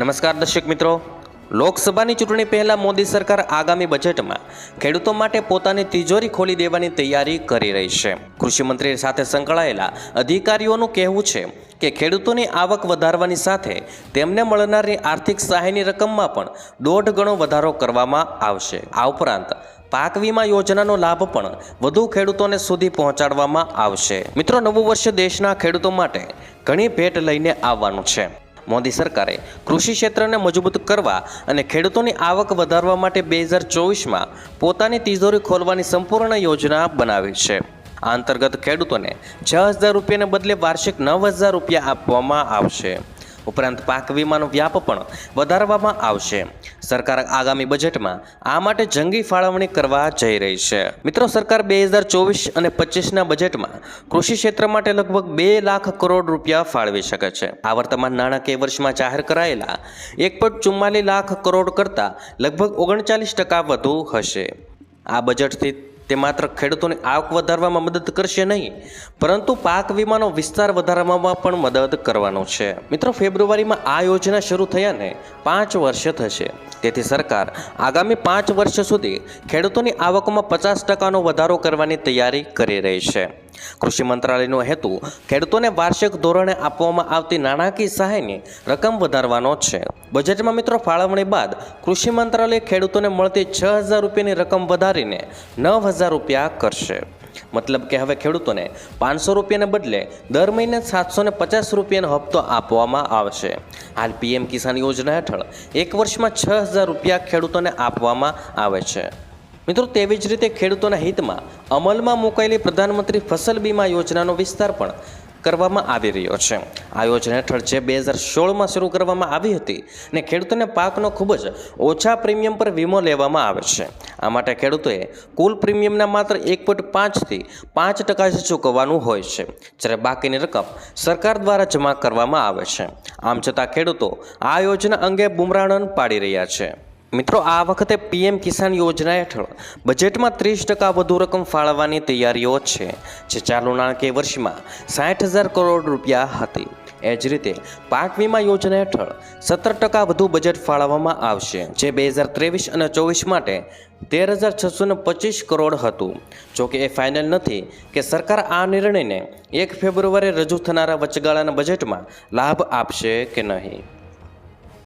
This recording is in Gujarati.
નમસ્કાર દર્શક મિત્રો. લોકસભાની ચૂંટણી પહેલાં મોદી સરકાર આગામી બજેટમાં ખેડૂતો માટે પોતાની તિજોરી ખોલી દેવાની તૈયારી કરી રહી છે. કૃષિમંત્રી સાથે સંકળાયેલા અધિકારીઓનું કહેવું છે કે ખેડૂતોની આવક વધારવાની સાથે તેમને મળનારી આર્થિક સહાયની રકમમાં પણ દોઢ ગણો વધારો કરવામાં આવશે. આ ઉપરાંત પાક વીમા યોજનાનો લાભ પણ વધુ ખેડૂતોને સુધી પહોંચાડવામાં આવશે. મિત્રો, નવું વર્ષ દેશના ખેડૂતો માટે ઘણી ભેટ લઈને આવવાનું છે. મોદી સરકારે કૃષિ ક્ષેત્રને મજબૂત કરવા અને ખેડૂતોની આવક વધારવા માટે બે હજાર ચોવીસમાં પોતાની તિજોરી ખોલવાની સંપૂર્ણ યોજના બનાવી છે. આ અંતર્ગત ખેડૂતોને છ હજાર રૂપિયાને બદલે વાર્ષિક નવ હજાર રૂપિયા આપવામાં આવશે. ઉપરાંત પાક વીમાનો વ્યાપ પણ વધારવામાં આવશે. સરકાર આગામી બજેટમાં આ માટે જંગી ફાળવણી કરવા જઈ રહી છે. મિત્રો, સરકાર બે હજાર ચોવીસ અને પચીસના બજેટમાં કૃષિ ક્ષેત્ર માટે લગભગ બે લાખ કરોડ રૂપિયા ફાળવી શકે છે. આ વર્તમાન નાણાકીય વર્ષમાં જાહેર કરાયેલા એક લાખ કરોડ કરતાં લગભગ ઓગણચાલીસ ટકા વધુ હશે. આ બજેટથી તે માત્ર ખેડૂતોની આવક વધારવામાં મદદ કરશે નહીં, પરંતુ પાક વીમાનો વિસ્તાર વધારવામાં પણ મદદ કરવાનો છે. મિત્રો, ફેબ્રુઆરીમાં આ યોજના શરૂ થયાને પાંચ વર્ષ થશે. તેથી સરકાર આગામી પાંચ વર્ષ સુધી ખેડૂતોની આવકમાં પચાસ ટકાનો વધારો કરવાની તૈયારી કરી રહી છે. કૃષિ મંત્રાલયનો હેતુ ખેડૂતોને વાર્ષિક ધોરણે આપવામાં આવતી નાણાકીય સહાયની રકમ વધારવાનો છે. બજેટમાં મિત્રો ફાળવણી બાદ કૃષિ મંત્રાલય ખેડૂતોને મળતી છ હજાર રૂપિયાની રકમ વધારીને નવ હજાર રૂપિયા કરશે. મતલબ કે હવે ખેડૂતોને પાંચસો રૂપિયાને બદલે દર મહિને સાતસો ને પચાસ રૂપિયાનો હપ્તો આપવામાં આવશે. હાલ પીએમ કિસાન યોજના હેઠળ એક વર્ષમાં છ હજાર રૂપિયા ખેડૂતોને આપવામાં આવે છે. મિત્રો, તેવી જ રીતે ખેડૂતોના હિતમાં અમલમાં મુકાયેલી પ્રધાનમંત્રી ફસલ બીમા યોજનાનો વિસ્તાર પણ કરવામાં આવી રહ્યો છે. આ યોજના હેઠળ જે બે હજાર સોળમાં શરૂ કરવામાં આવી હતી ને ખેડૂતોને પાકનો ખૂબ જ ઓછા પ્રીમિયમ પર વીમો લેવામાં આવે છે. આ માટે ખેડૂતોએ કુલ પ્રીમિયમના માત્ર એક પોઈન્ટ પાંચથી પાંચ ટકા જ ચૂકવવાનું હોય છે, જ્યારે બાકીની રકમ સરકાર દ્વારા જમા કરવામાં આવે છે. આમ છતાં ખેડૂતો આ યોજના અંગે બુમરાણ પાડી રહ્યા છે. મિત્રો, આ વખતે પીએમ કિસાન યોજના હેઠળ બજેટમાં ત્રીસ ટકા વધુ રકમ ફાળવવાની તૈયારીઓ છે, જે ચાલુ નાણાકીય વર્ષમાં સાઠ હજાર કરોડ રૂપિયા હતી. એ જ રીતે, પાક વીમા યોજના હેઠળ સત્તર ટકા વધુ બજેટ ફાળવવામાં આવશે, જે બે હજાર ત્રેવીસ અને ચોવીસ માટે તેર હજાર છસો ને પચીસ કરોડ હતું. જોકે એ ફાઇનલ નથી કે સરકાર આ નિર્ણયને એક ફેબ્રુઆરી રજૂ થનારા વચગાળાના બજેટમાં લાભ આપશે કે નહીં.